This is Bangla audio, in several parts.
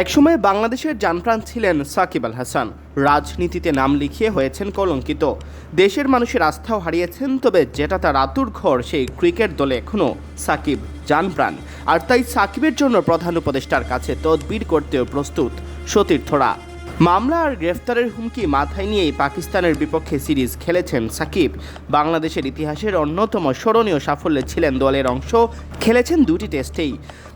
একসময় বাংলাদেশের জানপ্রাণ ছিলেন সাকিব আল হাসান। রাজনীতিতে নাম লিখিয়ে হয়েছেন কলঙ্কিত। দেশের মানুষের আস্থাও হারিয়েছেন, তবে যেটা তার আতুর ঘর, সেই ক্রিকেট দলে এখনও সাকিব জানপ্রাণ। আর তাই সাকিবের জন্য প্রধান উপদেষ্টার কাছে তদবির করতেও প্রস্তুত সতীর্থরা। মামলা আর গ্রেফতারের হুমকি মাথায় নিয়েই পাকিস্তানের বিপক্ষে সিরিজ খেলেছেন সাকিব। বাংলাদেশের ইতিহাসের অন্যতম স্মরণীয় সাফল্যে ছিলেন দলের অংশ, খেলেছেন দুটি টেস্টেই।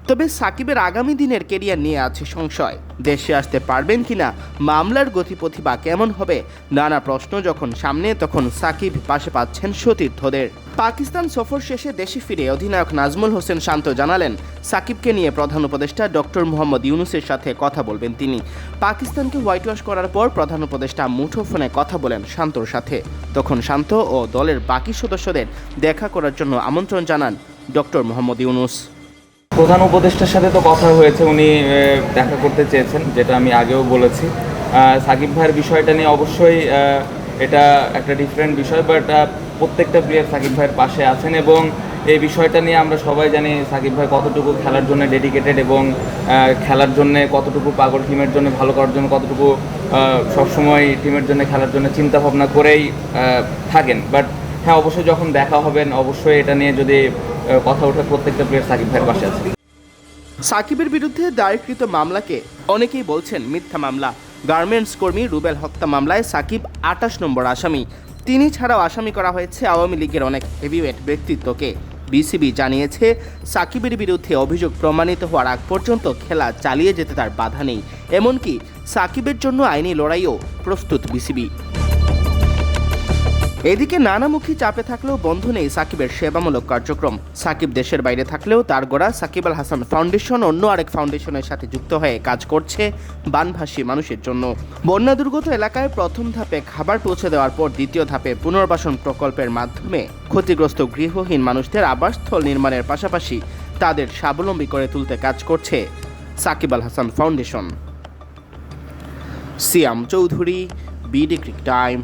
তবে সাকিবের আগামী দিনের কেরিয়ার নিয়ে আছে সংশয়। দেশে আসতে পারবেন কিনা, মামলার গতিপথি বা কেমন হবে, নানা প্রশ্ন যখন সামনে, তখন সাকিব পাশে পাচ্ছেন সতীর্থদের। পাকিস্তান সফর শেষে দেশে ফিরে অধিনায়ক নাজমুল হোসেন শান্ত জানালেন, সাকিবকে নিয়ে প্রধান উপদেষ্টা ডক্টর মোহাম্মদ ইউনুসের সাথে কথা বলবেন তিনি। পাকিস্তানকে হোয়াইট ওয়াশ করার পর প্রধান উপদেষ্টা মুঠোফোনে কথা বলেন শান্তর সাথে। তখন শান্ত ও দলের বাকি সদস্যদের দেখা করার জন্য আমন্ত্রণ জানান ডক্টর মোহাম্মদ ইউনুস। প্রধান উপদেষ্টার সাথে তো কথা হয়েছে, উনি দেখা করতে চেয়েছেন, যেটা আমি আগেও বলেছি। সাকিব ভাইয়ের বিষয়টা নিয়ে অবশ্যই এটা একটা ডিফারেন্ট বিষয় বাট প্রত্যেকটা প্লেয়ার সাকিব ভাইয়ের পাশে আছেন এবং এই বিষয়টা নিয়ে আমরা সবাই জানি সাকিব ভাই কতটুকু খেলার জন্য ডেডিকেটেড এবং খেলার জন্য কতটুকু পাগল টিমের জন্য, ভালো করার জন্য কতটুকু সবসময় টিমের জন্য খেলার জন্য চিন্তা ভাবনা করেই থাকেন। বাট হ্যাঁ অবশ্যই যখন দেখা হবেন অবশ্যই এটা নিয়ে যদি কথা ওঠে, প্রত্যেকটা প্লেয়ার সাকিব ভাইয়ের পাশে আছে। সাকিবের বিরুদ্ধে দায়েরকৃত মামলাকে অনেকেই বলছেন মিথ্যা মামলা। গার্মেন্টস কর্মী রুবেল হত্যা মামলায় সাকিব আটাশ নম্বর আসামি। তিনি ছাড়াও আসামি করা হয়েছে আওয়ামী লীগের অনেক হেভিওয়েট ব্যক্তিত্বকে। বিসিবি জানিয়েছে, সাকিবের বিরুদ্ধে অভিযোগ প্রমাণিত হওয়ার আগ পর্যন্ত খেলা চালিয়ে যেতে তার বাধা নেই। এমনকি সাকিবের জন্য আইনি লড়াইও প্রস্তুত বিসিবি এদিকে নানামুখী চাপে থাকলেও বন্ধ নেই সাকিবের সেবামূলক কার্যক্রম। সাকিব দেশের বাইরে থাকলেও তার গড়া সাকিব আল হাসান ফাউন্ডেশন অন্য আরেক ফাউন্ডেশনের সাথে যুক্ত হয়ে কাজ করছে বানভাসী মানুষের জন্য। বন্যা দুর্গত এলাকায় প্রথম ধাপে খাবার পৌঁছে দেওয়ার পর দ্বিতীয় ধাপে পুনর্বাসন প্রকল্পের মাধ্যমে ক্ষতিগ্রস্ত গৃহহীন মানুষদের আবাসস্থল নির্মাণের পাশাপাশি তাদের স্বাবলম্বী করে তুলতে কাজ করছে Shakib Al Hasan foundation. Siam Chowdhury, BD cric time.